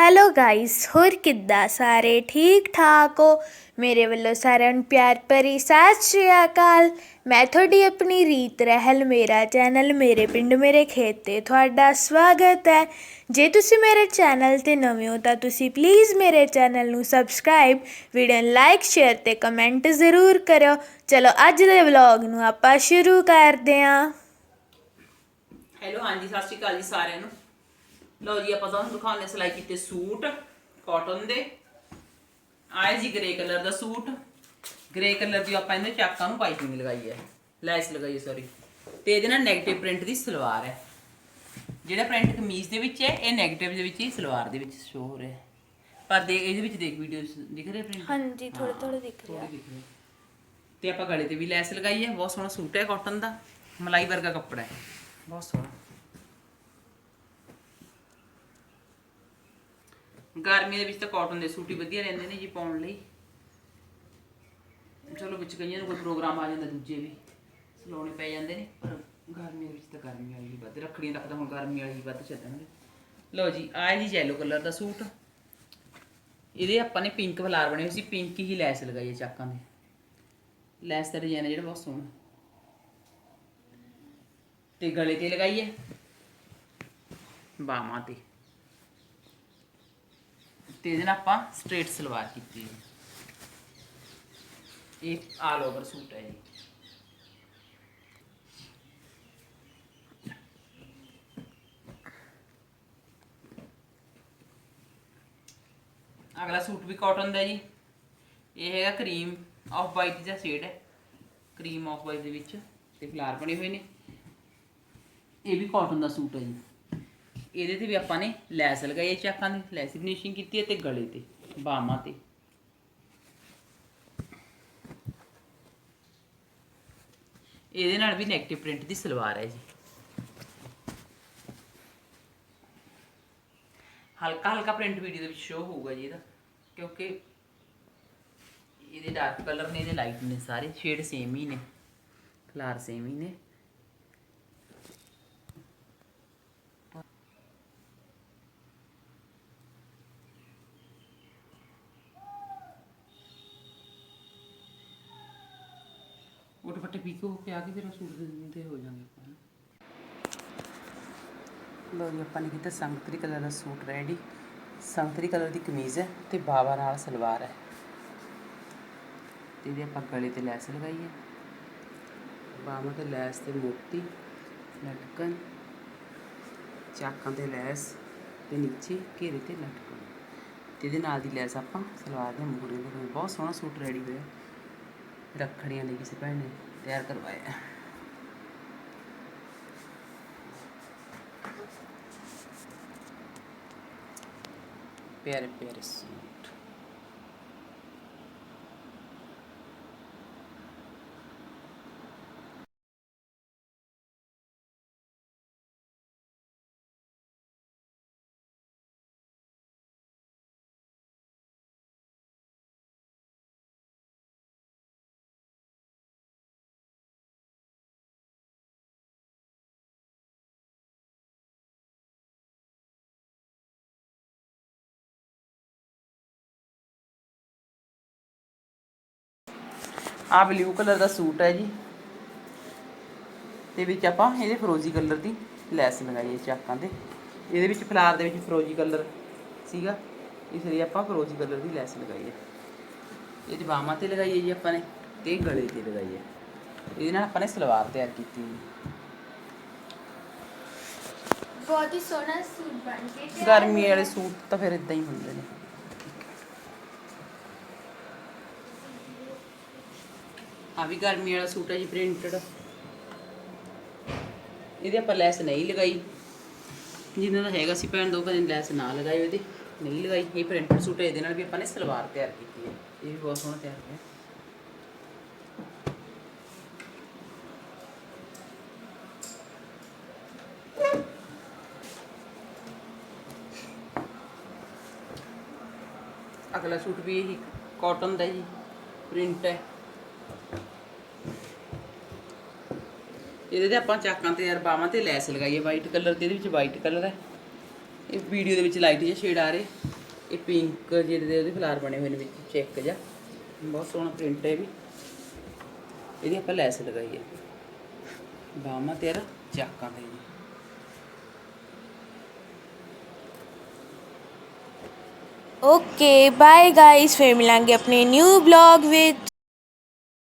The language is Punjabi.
ਹੈਲੋ ਗਾਇਸ, ਹੋਰ ਕਿੱਦਾਂ ਸਾਰੇ? ਠੀਕ ਠਾਕ ਹੋ? ਮੇਰੇ ਵੱਲੋਂ ਸਾਰਿਆਂ ਨੂੰ ਪਿਆਰ ਭਰੀ ਸਤਿ ਸ਼੍ਰੀ ਅਕਾਲ। ਮੈਂ ਤੁਹਾਡੀ ਆਪਣੀ ਰੀਤ ਰਹਿਲ, ਮੇਰਾ ਚੈਨਲ ਮੇਰੇ ਪਿੰਡ, ਮੇਰੇ ਖੇਤ ਤੇ ਤੁਹਾਡਾ ਸਵਾਗਤ ਹੈ। ਜੇ ਤੁਸੀਂ ਮੇਰੇ ਚੈਨਲ ਤੇ ਨਵੇਂ ਹੋ ਤਾਂ ਤੁਸੀਂ ਪਲੀਜ਼ ਮੇਰੇ ਚੈਨਲ ਨੂੰ ਸਬਸਕ੍ਰਾਈਬ ਵੀਡੀਓ ਨੂੰ ਲਾਈਕ ਸ਼ੇਅਰ ਤੇ ਕਮੈਂਟ ਜ਼ਰੂਰ ਕਰਿਓ। ਚਲੋ ਅੱਜ ਦੇ ਵਲੌਗ ਨੂੰ ਆਪਾਂ ਸ਼ੁਰੂ ਕਰਦੇ ਹਾਂ। ਹੈਲੋ, ਹਾਂਜੀ, ਸਤਿ ਸ਼੍ਰੀ ਅਕਾਲ ਜੀ ਸਾਰਿਆਂ ਨੂੰ। ਲਓ ਜੀ ਆਪਾਂ ਤੁਹਾਨੂੰ ਦਿਖਾਉਂਦੇ ਸਿਲਾਈ ਕੀਤੇ ਸੂਟ ਕਾਟਨ ਦੇ। ਆਏ ਜੀ ਗ੍ਰੇ ਕਲਰ ਦਾ ਸੂਟ। ਗ੍ਰੇ ਕਲਰ ਦੀ ਆਪਾਂ ਇਹਦੇ ਚਾਕਾਂ ਨੂੰ ਪਾਈਪਿੰਗ ਲਗਾਈ ਹੈ। ਲੈਸ ਲਗਾਈ ਹੈ ਸੌਰੀ ਤੇ ਇਹਦੇ ਨਾਲ 네ਗੇਟਿਵ ਪ੍ਰਿੰਟ ਦੀ ਸਲਵਾਰ ਹੈ। ਜਿਹੜਾ ਪ੍ਰਿੰਟ ਕਮੀਜ਼ ਦੇ ਵਿੱਚ ਹੈ ਇਹ 네ਗੇਟਿਵ ਦੇ ਵਿੱਚ ਹੀ ਸਲਵਾਰ ਦੇ ਵਿੱਚ ਸ਼ੋ ਹੋ ਰਿਹਾ ਹੈ। ਪਰ ਦੇਖ ਇਹਦੇ ਵਿੱਚ ਦੇਖ ਵੀਡੀਓ ਦਿਖ ਰਿਹਾ ਪ੍ਰਿੰਟ ਹਾਂਜੀ ਥੋੜਾ ਥੋੜੀ ਦਿਖ ਰਿਹਾ। ਤੇ ਆਪਾਂ ਗਲੇ ਤੇ ਵੀ ਲੈਸ ਲਗਾਈ ਹੈ। ਬਹੁਤ ਸੋਹਣਾ ਸੂਟ ਹੈ ਕਾਟਨ ਦਾ। ਮਲਾਈ ਵਰਗਾ ਕੱਪੜਾ ਹੈ। ਬਹੁਤ ਸੋਹਣਾ। ਗਰਮੀ ਦੇ ਵਿੱਚ ਤਾਂ ਕਾਟਨ ਦੇ ਸੂਟ ਹੀ ਵਧੀਆ ਰਹਿੰਦੇ ਨੇ ਜੀ ਪਾਉਣ ਲਈ। ਚਲੋ ਵਿੱਚ ਕਈਆਂ ਨੂੰ ਕੋਈ ਪ੍ਰੋਗਰਾਮ ਆ ਜਾਂਦਾ, ਦੂਜੇ ਵੀ ਸਲਾਉਣੇ ਪੈ ਜਾਂਦੇ ਨੇ, ਪਰ ਗਰਮੀ ਦੇ ਵਿੱਚ ਤਾਂ ਗਰਮੀ ਵਾਲੀ ਹੀ ਵੱਧ, ਰੱਖੜੀਆਂ ਰੱਖਦਾ ਹੁਣ ਗਰਮੀ ਵਾਲੀ ਹੀ ਵੱਧ ਚੱਲਣਗੇ। ਲਓ ਜੀ, ਆਹ ਜੀ ਯੈਲੋ ਕਲਰ ਦਾ ਸੂਟ। ਇਹਦੇ ਆਪਾਂ ਨੇ ਪਿੰਕ ਫਲਾਰ ਬਣੇ ਹੋਏ ਸੀ ਪਿੰਕ ਹੀ ਲੈਸ ਲਗਾਈ ਹੈ ਚਾਕਾਂ ਦੇ। ਲੈਸ ਦਾ ਡਿਜ਼ਾਈਨ ਹੈ ਜਿਹੜਾ ਬਹੁਤ ਸੋਹਣਾ। ਤੇ ਗਲੇ ਤੇ ਲਗਾਈ ਹੈ। ਬਾਹਾਂ ਤੇ। ਤੇ ਇਹਦੇ ਨਾਲ ਆਪਾਂ ਸਟ੍ਰੇਟ ਸਲਵਾਰ ਕੀਤੀ ਹੈ। ਇਹ ਆਲ ਓਵਰ ਸੂਟ ਹੈ ਜੀ। ਅਗਲਾ ਸੂਟ ਵੀ ਕਾਟਨ ਦਾ ਜੀ। ਇਹ ਹੈਗਾ ਕਰੀਮ ਆਫ ਵਾਈਟ ਦਾ ਸ਼ੇਡ ਹੈ। ਕਰੀਮ ਆਫ ਵਾਈਟ ਦੇ ਵਿੱਚ ਤੇ ਫਲਾਰ ਬਣੇ ਹੋਏ ਨੇ। ਇਹ ਵੀ ਕਾਟਨ ਦਾ ਸੂਟ ਹੈ ਜੀ। ਇਹਦੇ ਤੇ ਵੀ ਆਪਾਂ ਨੇ ਲੈਸ ਲਗਾਈ ਹੈ ਚਾਕਾਂ ਦੀ, ਲੈਸ ਫਿਨਿਸ਼ਿੰਗ ਕੀਤੀ ਹੈ ਤੇ ਗਲੇ ਤੇ, ਬਾਹਾਂ ਤੇ। ਇਹਦੇ ਨਾਲ ਵੀ ਨੈਗੇਟਿਵ ਪ੍ਰਿੰਟ ਦੀ ਸਲਵਾਰ ਹੈ ਜੀ। ਹਲਕਾ ਹਲਕਾ ਪ੍ਰਿੰਟ ਵੀਡੀਓ ਦੇ ਵਿੱਚ ਸ਼ੋ ਹੋਊਗਾ ਜੀ ਇਹਦਾ, ਕਿਉਂਕਿ ਇਹਦੇ ਡਾਰਕ ਕਲਰ ਨੇ, ਇਹਦੇ ਲਾਈਟ ਨੇ ਸਾਰੇ ਸ਼ੇਡ ਸੇਮ ਹੀ ਨੇ ਕਲਰ ਸੇਮ ਹੀ ਨੇ। ਉਹ ਪੀਕੋ ਹੋ ਕੇ ਆ ਕੇ ਫਿਰ ਉਹ ਸੂਟ ਦੇ ਹੋ ਜਾਣਗੇ ਆਪਾਂ ਨੂੰ। ਲਓ ਜੀ, ਆਪਾਂ ਨੇ ਕੀਤਾ ਸੰਗਤਰੀ ਕਲਰ ਦਾ ਸੂਟ ਰੈਡੀ ਸੰਗਤਰੀ ਕਲਰ ਦੀ ਕਮੀਜ਼ ਹੈ ਤੇ ਬਾਵਾ ਨਾਲ ਸਲਵਾਰ ਹੈ। ਤੇ ਇਹਦੇ ਆਪਾਂ ਗਲੇ ਤੇ ਲੈਸ ਲਗਾਈ ਹੈ। ਬਾਹਾਂ ਤੇ ਲੈਸ ਤੇ ਮੋਤੀ, ਲਟਕਣ, ਚਾਕਾਂ ਤੇ ਲੈਸ ਤੇ ਨੀਚੇ ਘੇਰੇ ਤੇ ਲਟਕਣ। ਤੇ ਇਹਦੇ ਨਾਲ ਦੀ ਲੈਸ ਆਪਾਂ ਸਲਵਾਰ ਦੇ ਮੂਰੇ ਦੇ ਬਹੁਤ ਸੋਹਣਾ ਸੂਟ ਰੈਡੀ ਹੋਇਆ। ਰੱਖੜੀਆਂ ਲਈ ਕਿਸੇ ਭੈਣ ਨੇ। ਤਿਆਰ ਕਰਵਾਇਆ ਹੈ। ਪਿਆਰੇ ਪਿਆਰੇ ਸੂਟ ਆ ਬਲੂ ਕਲਰ ਦਾ ਸੂਟ ਹੈ ਜੀ। ਤੇ ਵਿੱਚ ਆਪਾਂ ਇਹਦੇ ਫਰੋਜ਼ੀ ਕਲਰ ਦੀ ਲੈਸ ਲਗਾਈ ਹੈ ਚਾਕਾਂ ਤੇ। ਇਹਦੇ ਵਿੱਚ ਫਲਾਰ ਦੇ ਵਿੱਚ ਫਰੋਜ਼ੀ ਕਲਰ ਸੀਗਾ। ਇਸ ਲਈ ਆਪਾਂ ਫਰੋਜ਼ੀ ਕਲਰ ਦੀ ਲੈਸ ਲਗਾਈ ਹੈ। ਇਹ ਬਾਹਾਂ ਤੇ ਲਗਾਈ ਹੈ ਜੀ ਆਪਾਂ ਨੇ ਤੇ ਗਲੇ ਤੇ ਲਗਾਈ ਹੈ। ਇਹਦੇ ਨਾਲ ਆਪਾਂ ਨੇ ਸਲਵਾਰ ਤਿਆਰ ਕੀਤੀ ਬਹੁਤ ਹੀ ਸੋਹਣਾ ਸੂਟ ਬਣ ਕੇ ਗਰਮੀ ਵਾਲੇ ਸੂਟ ਤਾਂ ਫਿਰ ਇਦਾਂ ਹੀ ਹੁੰਦੇ ਨੇ। ਆ ਵੀ ਗਰਮੀ ਵਾਲਾ ਸੂਟ ਹੈ ਜੀ ਪ੍ਰਿੰਟਡ। ਇਹਦੇ ਆਪਾਂ ਲੈਸ ਨਹੀਂ ਲਗਾਈ। ਜਿੰਨਾ ਦਾ ਹੈਗਾ ਸੀ ਭੈਣ ਦੋ, ਕਦੇ ਲੈਸ ਨਾ ਲਗਾਈ ਇਹਦੇ ਨਹੀਂ ਲਗਾਈ। ਇਹ ਪ੍ਰਿੰਟਡ ਸੂਟ ਹੈ ਇਹਦੇ ਨਾਲ ਵੀ ਆਪਾਂ ਨੇ ਸਲਵਾਰ ਤਿਆਰ ਕੀਤੀ ਹੈ। ਇਹ ਵੀ ਬਹੁਤ ਸੋਹਣਾ ਤਿਆਰ ਹੋਇਆ। ਅਗਲਾ ਸੂਟ ਵੀ ਇਹੀ ਕਾਟਨ ਦਾ ਜੀ। ਪ੍ਰਿੰਟ ਹੈ। ਇਹਦੇ ਤੇ ਆਪਾਂ ਚਾਕਾਂ ਤੇ ਯਾਰ ਬਾਹਾਂ ਤੇ ਲੈਸ ਲਗਾਈ ਵਾਈਟ ਕਲਰ ਦੀ ਇਹਦੇ ਵਿੱਚ ਵਾਈਟ ਕਲਰ ਹੈ। ਇਹ ਵੀਡੀਓ ਦੇ ਵਿੱਚ ਲਾਈਟ ਜਿਹਾ ਸ਼ੇਡ ਆ ਰਿਹਾ। ਇਹ ਪਿੰਕ ਜਿਹੇ ਦੇ ਉਹਦੇ ਫਲਾਰ ਬਣੇ ਹੋਏ ਨੇ ਵਿੱਚ ਚੈੱਕ ਜਿਹਾ। ਬਹੁਤ ਸੋਹਣਾ ਪ੍ਰਿੰਟ ਹੈ ਵੀ। ਇਹਦੀ ਆਪਾਂ ਲੈਸ ਲਗਾਈ ਹੈ ਬਾਹਾਂ ਤੇਰਾ ਚਾਕਾਂ ਦੇ ਜੀ ਓਕੇ ਬਾਏ ਗਾਇਸ ਫੇਰ ਮਿਲਾਂਗੇ ਆਪਣੇ ਨਿਊ ਬਲੌਗ ਵਿੱਚ।